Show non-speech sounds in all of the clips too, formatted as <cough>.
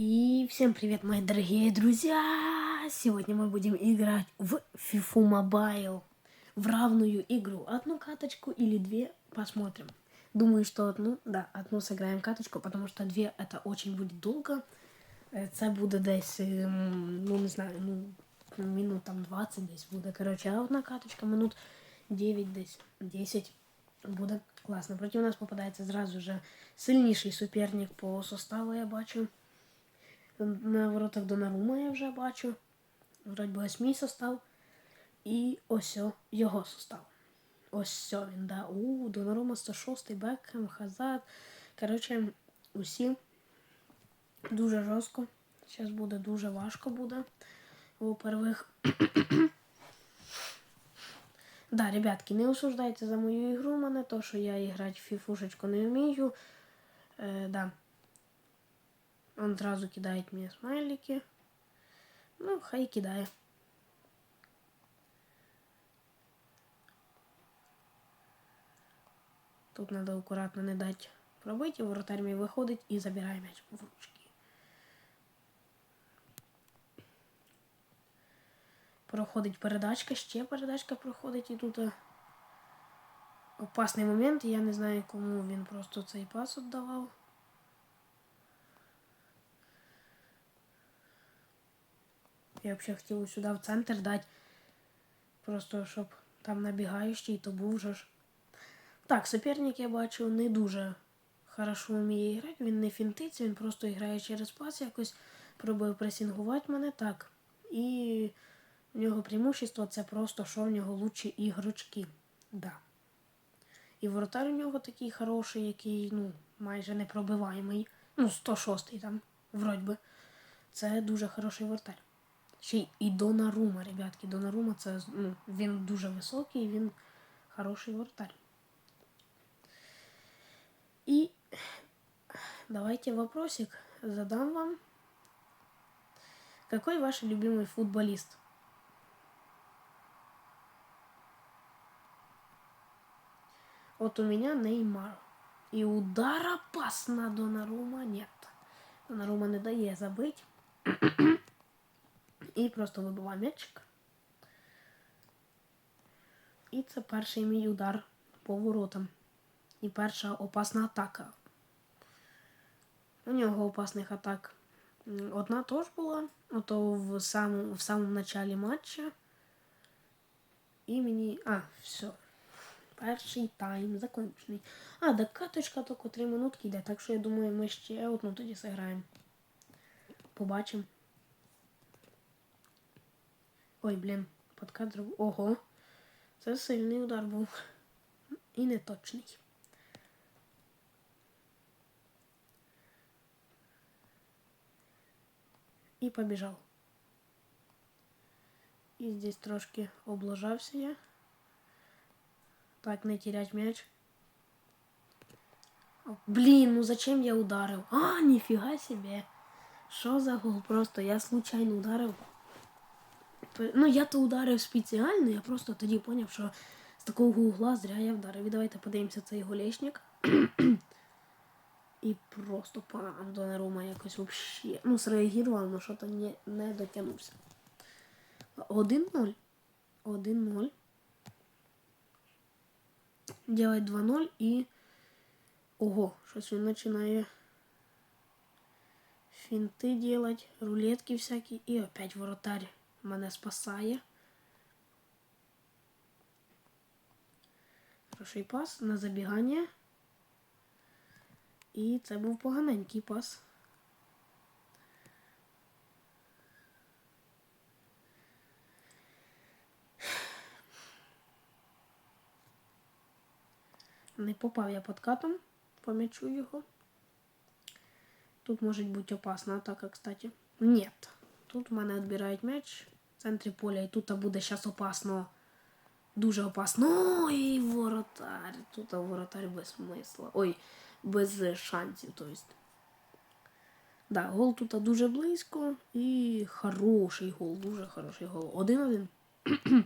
И всем привет, мои дорогие друзья! Сегодня мы будем играть в FIFA Mobile. В равную игру. Одну каточку или две посмотрим. Думаю, что одну, да, одну сыграем каточку, потому что две это очень будет долго. Е, Це буде десь, ем, ну не знаю, ну минут там 20 десь буде. Коротше, а одна каточка минут 9 десь 10 буде класно. Проти нас попадається зразу же сильніший суперник по составу, я бачу. На воротах Донарума я вже бачу. Вроді би ось мій состав. І ось його состав. Ось він, да. У, Донарума 106, Бекхем, Хазард. Коротше, усі дуже жорстко. Зараз буде дуже важко буде. Во-первых. <coughs> да, ребятки, не осуждайте за мою ігру мене, то що я грати в фіфушечку не вмію. Е, да. Он сразу кидает мне смайлики. Ну, хай кидає. Тут надо аккуратно не дать пробити, воротар мій виходить і забирає м'яч в ручки. Проходить передачка, ще передачка проходить і тут е, опасний момент. Я не знаю, кому він просто цей пас віддавав. Я взагалі хотів сюди в центр дати. Просто щоб там набігаючий, то був же ж. Так, суперник я бачу не дуже хорошо вміє грати. Він не фінтиться, він просто грає через пас, якось пробує пресінгувати мене так. І в нього преимущество це просто, що в нього лучші ігрочки. Да. І воротар у нього такий хороший, який ну, майже непробиваємий. Ну, 106-й там, вроді би. Це дуже хороший воротар. Ще й і Донарума, ребятки. Донарума це ну, він дуже високий, він хороший воротар. І давайте вопросик задам вам. Какой ваш любимый футболист? Вот у меня Неймар. И удара пас на Донарума нет. Донарума не дає забить. І просто вибиває м'ячик. І це перший мій удар по воротам. І перша опасна атака. У нього опасних атак. Одна теж була, ото в самому, в самому началі матча. І мені. А, все. Перший тайм закончений. А, да каточка тільки 3 минутки йде, так що я думаю, ми ще одну тоді зіграємо. Побачимо. Ой, блін, подкат зробив. Ого. Це сильний удар був. І неточний. І побіжав. І здесь трошки облажався я. Так, не терять м'яч. О, Блін, ну зачем я ударив? А, ніфіга себе. Що за гол? Просто я случайно ударив. Ну, я то ударив спеціально, я просто тоді зрозумів, що з такого угла зря я вдарив. І давайте подивимося цей голешник. <clears throat> І просто пам, Донарума якось вообще. Ну, среагував, але що-то не, не дотягнувся. 1-0. 1-0. Делать 2-0 і. Ого, щось він починає фінти делать, рулетки всякі. І опять воротарь мене спасає. Хороший пас на забігання. І це був поганенький пас. Не попав я подкатом, помічу його. Тут може бути опасна атака, кстати. Нет. Тут в мене відбирають м'яч в центрі поля, і тут буде зараз опасно. Дуже опасно. Ой, воротар. Тут воротар без смисла. Ой, без шансів. То. Да, гол тут дуже близько і хороший гол, дуже хороший гол. Один-один. <clears throat>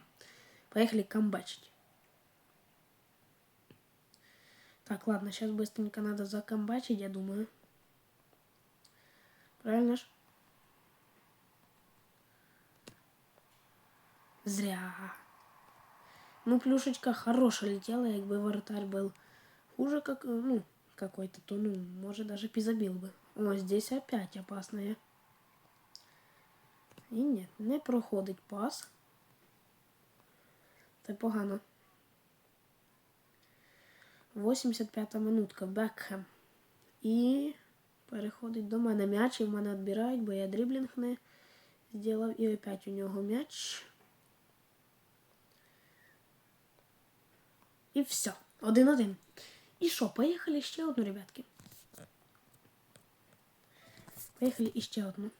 Поехали камбачить. Так, ладно, сейчас быстренько надо закамбачить, я думаю. Правильно ж? Зря. Ну, плюшечка хорошая летела, якби воротарь был хуже, как, ну, какой-то, то, ну, может, даже пизабил бы. О, здесь опять опасная. І ні, не проходить пас. Це погано. 85 минутка. Бекхем. І переходить до мене м'яч, і в мене відбирають, бо я дріблінг не зробив. І опять у нього м'яч. І все. Один-один. І що, поїхали ще одну, ребятки. Поїхали іще одну.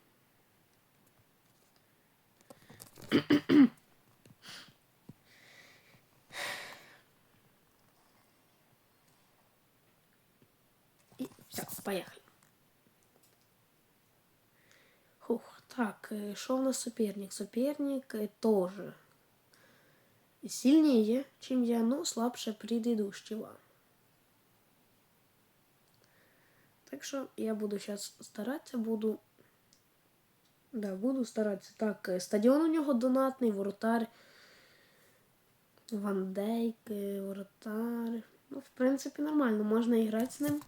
І все, поїхали. Хух, так, э, що у нас соперник? Соперник э, тоже Сильнее, чем я, но слабше предыдущего. Так що я буду сейчас старатися, буду. Да, буду старатися. Так, е, стадіон у нього донатний, воротар. Ван Дейк, е, воротар. Ну, в принципі, нормально, можна грати з ним.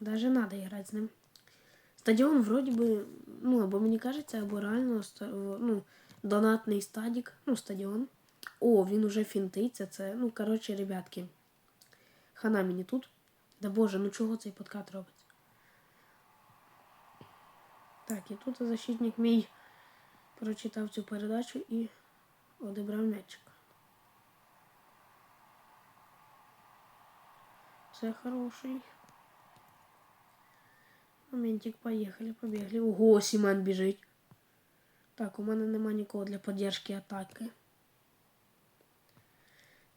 Даже надо грати з ним. Стадіон вроді би, ну, або мені кажеться, або реально ну, донатний стадік, ну, стадіон. О, він уже фінтиться. Це, ну, коротше, ребятки. Хана мені тут. Да боже, ну чого цей подкат робить? Так, і тут защитник мій прочитав цю передачу і одібрав м'ячик. Це хороший. Моментик, поїхали, побігли. Ого, Сімен біжить. Так, у мене нема нікого для поддержки атаки.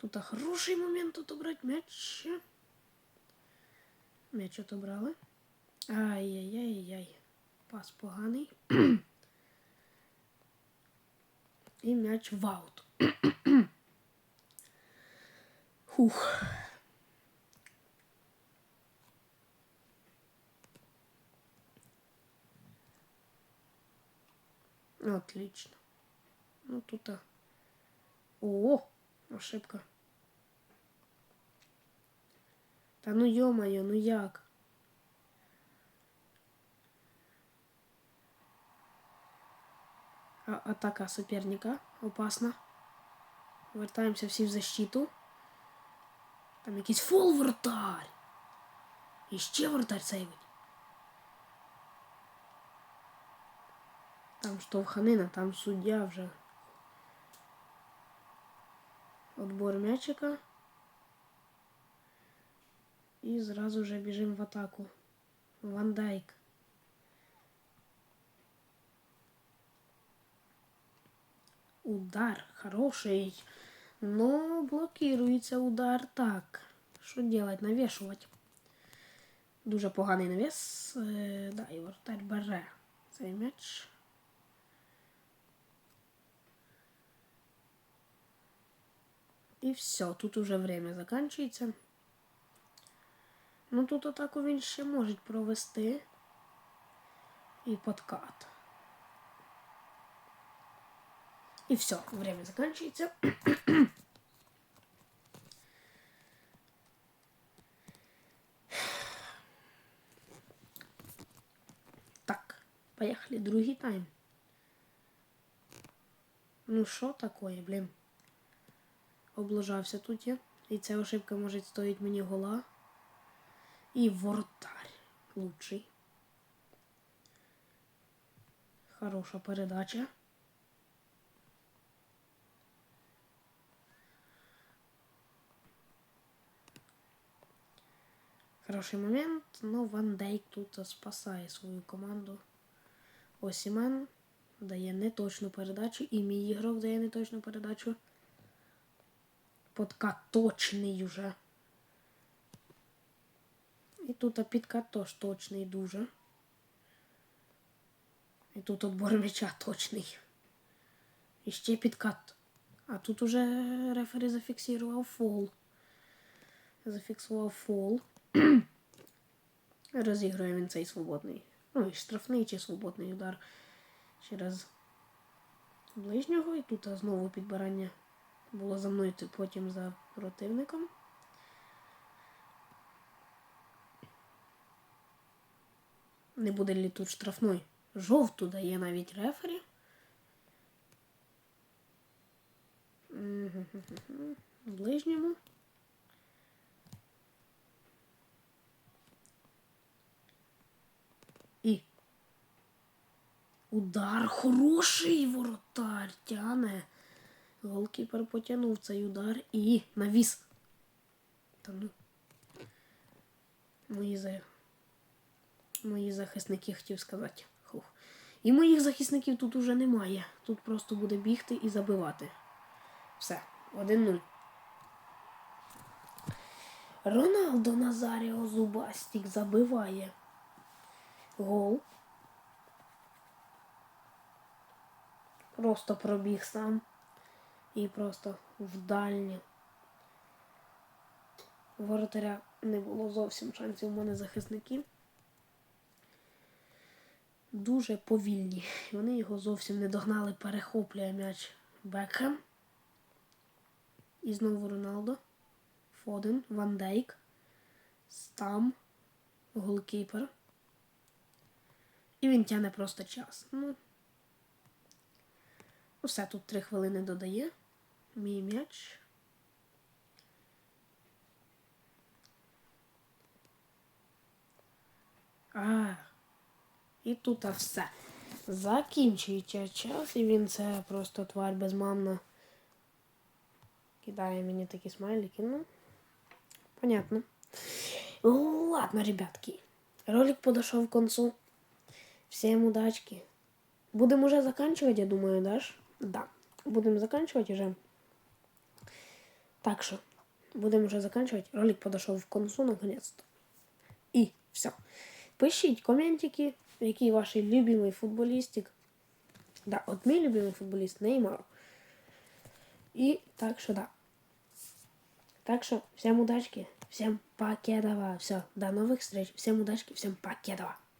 Тут хороший момент отобрати м'яч. М'яч отобрали. Ай-яй-яй-яй. Пас поганий. <clears throat> І м'яч в аут. <clears throat> Хух. Отлично. Ну тут. О, ошибка. Та ну ё-моё, ну як? А- атака соперника опасна. Вертаємося всі в защиту. Там якийсь фол вратарь. І ще вратарь сейвить. Там штовханина, там суддя вже. Отбор м'ячика. І зразу вже біжимо в атаку. Ван Дайк. Удар хороший. Но блокирується удар. Так. Що делать? Навішувати. Дуже поганий навіс. Е, да, і вратарь бере цей м'яч. І все, тут уже время закінчується. Ну тут атаку він ще може провести. І подкат. І все, время закінчується. Так, поехали, другий тайм. Ну що такое, блін? Облажався тут я. І ця ошибка може стоїть мені гола. І воротарь лучший. Хороша передача. Хороший момент, но Ван Дейк тут спасає свою команду. Осімен дає неточну передачу, і мій ігрок дає неточну передачу. Подкат точний уже. І тут підкат теж точний дуже. І тут отбор м'яча точний. І ще підкат. А тут уже рефері зафіксував фол. Зафіксував фол. <clears throat> Розігрує він цей свободний. Ну і штрафний чи свободний удар через ближнього. І тут знову підбирання було за мною, потім за противником. Не буде ли тут штрафной? Жовту дає навіть рефері. Ближньому. І. Удар хороший воротар тяне. Голкіпер потягнув цей удар і навіс. Та ну. Мої, за... Мої захисники хотів сказати. Хух. І моїх захисників тут уже немає. Тут просто буде бігти і забивати. Все, 1-0. Роналдо Назаріо Зубастік забиває. Гол. Просто пробіг сам. І просто в дальнє. У Воротаря не було зовсім шансів у мене захисники. Дуже повільні. Вони його зовсім не догнали, перехоплює м'яч Бекхем. І знову Роналдо. Фоден, Ван Дейк, Стам, голкіпер. І він тягне просто час. Ну, все, тут три хвилини додає. Мій м'яч. А, і тут все. Закінчується час, і він це просто тварь безмамна. Кидає мені такі смайлики, ну. Понятно. Ладно, ребятки. Ролик подошел к концу. Всем удачки. Будем уже заканчивать, я думаю, дашь? Да. Будем заканчивать уже. Так что, будем уже заканчивать. Ролик подошел к концу наконец-то. И все. Пишіть коментики, який ваш любимый футболістик. Да, от мій любимий футболіст Неймар. И так что да. Так что всем удачки, всем покедова. Все, до новых встреч. Всем удачки, всем покедова.